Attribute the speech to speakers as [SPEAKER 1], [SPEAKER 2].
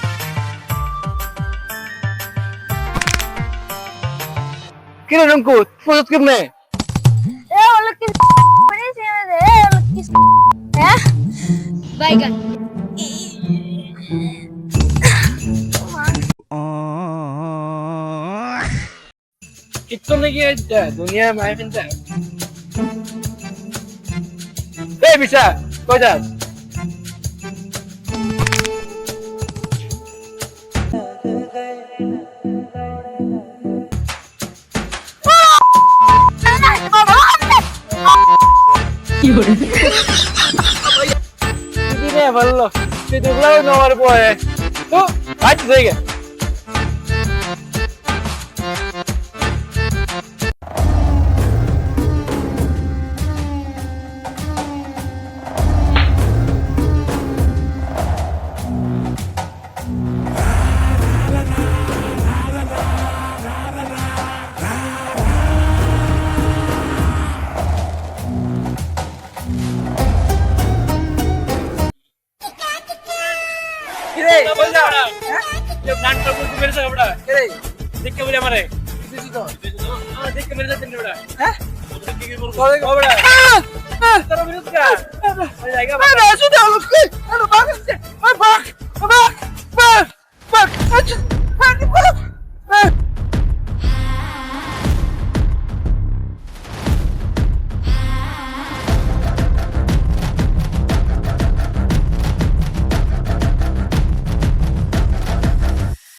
[SPEAKER 1] কিরে রঙ্কু প্রস্তুত কেমনে?
[SPEAKER 2] এ হলো কি পড়েছে রে এ হলো কি হ্যাঁ? বাইগান
[SPEAKER 1] কিতন নাকি দুনিয়া মায় ফিনতা এই বিশা কই যাস? কি রে বলল? তুই দেখলাম নবার পরে তো আজ দেখে। কি রে বল যা বড়া যে প্ল্যান তো
[SPEAKER 3] করতে
[SPEAKER 1] পেরেছে বড়া কি রে
[SPEAKER 3] দেখকে বলি
[SPEAKER 1] আমারে। কিছু তো। হ্যাঁ? দেখকে মেরে যাচ্ছে
[SPEAKER 3] হ্যাঁ
[SPEAKER 1] কি কি বল বড়া বিরুদ্ধে আরে জায়গা
[SPEAKER 3] আরে আসো দাও আরে